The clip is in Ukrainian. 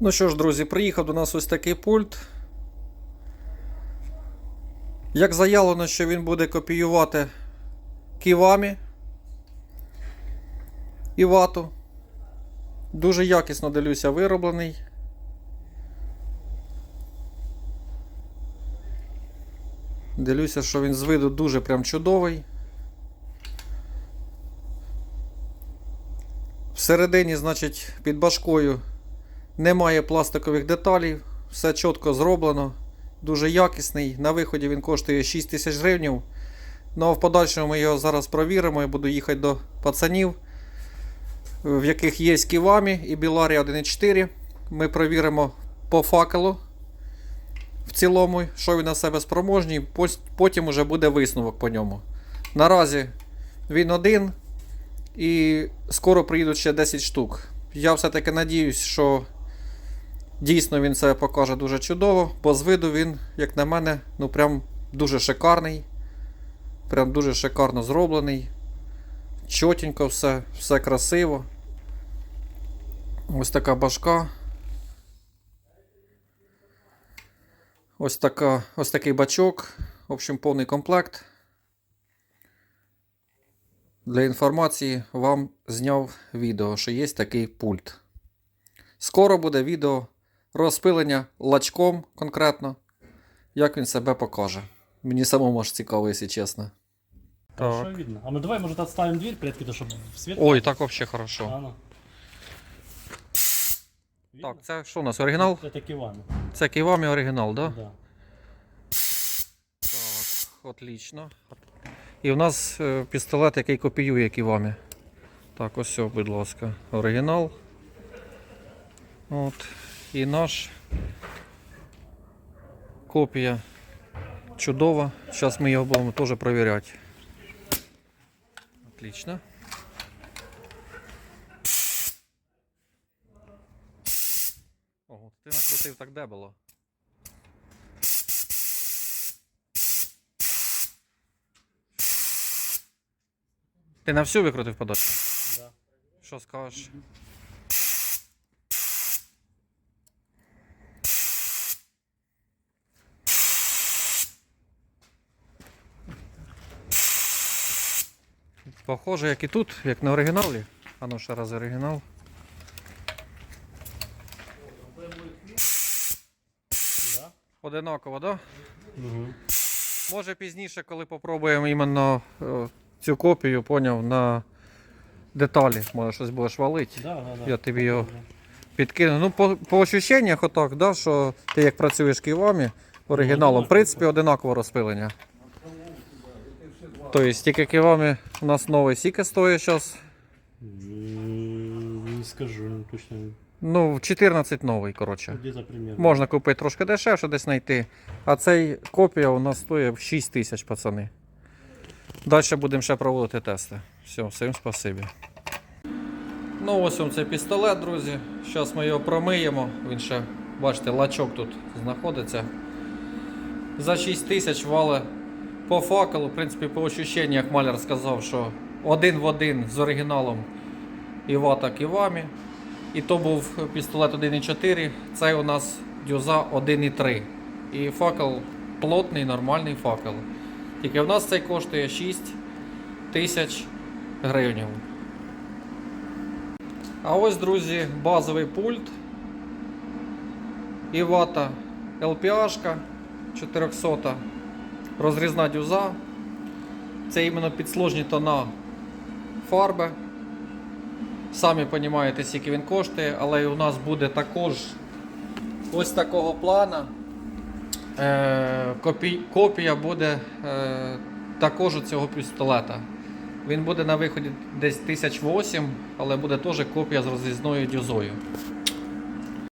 Ну що ж, друзі, приїхав до нас ось такий пульт. Як заявлено, що він буде копіювати ківамі і вату. Дуже якісно дивлюся вироблений. Дивлюся, що він з виду дуже прям чудовий. Всередині, значить, під башкою немає пластикових деталей, все чітко зроблено, дуже якісний. На виході він коштує 6 тисяч гривень. Ну а в подальшому ми його зараз провіримо. Я буду їхати до пацанів, в яких є ківамі і Біларія 1.4. Ми провіримо по факелу в цілому, що він на себе спроможний. Потім уже буде висновок по ньому. Наразі він один. І скоро приїдуть ще 10 штук. Я все-таки надіюсь, що дійсно він себе покаже дуже чудово, бо з виду він, як на мене, ну прям дуже шикарний. Прям дуже шикарно зроблений. Чотенько все, все красиво. Ось така башка. Ось, така, ось такий бачок. В общем, повний комплект. Для інформації вам зняв відео, що є такий пульт. Скоро буде відео розпилення лачком конкретно, як він себе покаже. Мені самому аж цікаво, якщо чесно. Хорошо видно. А мы давай, может, отставим дверь предки, чтобы свет... Ой, так взагалі хорошо. А, ну. Видно? Так, це що у нас? Оригінал? Это кивами. Це Ківамі оригінал, так? Да? Да. Так, отлично. І у нас е, пістолет, який копіює Ківамі. Так, ось, все, будь ласка, оригінал. От. І наш копія чудова. Зараз ми його будемо теж перевіряти. Отлично. Ого, ти накрутив так дебело. Ти на всю викрутив подачу? Да. Що скажеш? Похоже, як і тут, як на оригіналі. А ну ще раз оригінал. Одинаково, так? Да? Угу. Може пізніше, коли попробуємо іменно е, цю копію, поняв, на деталі. Може щось будеш валити. Да, да, да. Я тобі його підкину. Ну, по, по ощущеннях отак, да, що ти як працюєш ківамі оригіналом, в принципі, одинаково розпилення. Тобто, тільки ківамі у нас новий сіки стоїть зараз. Не скажу точно. Ну, 14 новий, коротше. Можна купити трошки дешевше, десь знайти. А цей копія у нас стоїть 6 тисяч, пацани. Далі будемо ще проводити тести. Все, всім спасибі. Ну, ось він цей пістолет, друзі. Зараз ми його промиємо. Він ще, бачите, лачок тут знаходиться. За 6 тисяч вали по факелу. В принципі, по ощущеннях маляр сказав, що один в один з оригіналом Івата Ківамі. І то був пістолет 1.4, цей у нас дюза 1.3. І факел плотний, нормальний факел. Тільки в нас цей коштує 6 тисяч гривень. А ось, друзі, базовий пульт. Івата LPH 400. Розрізна дюза. Це іменно під сложні тона фарби. Самі розумієте, скільки він коштує, але у нас буде також ось такого плана. Е, копія буде е, також цього пістолета. Він буде на виході десь 1008, але буде теж копія з розрізною дюзою.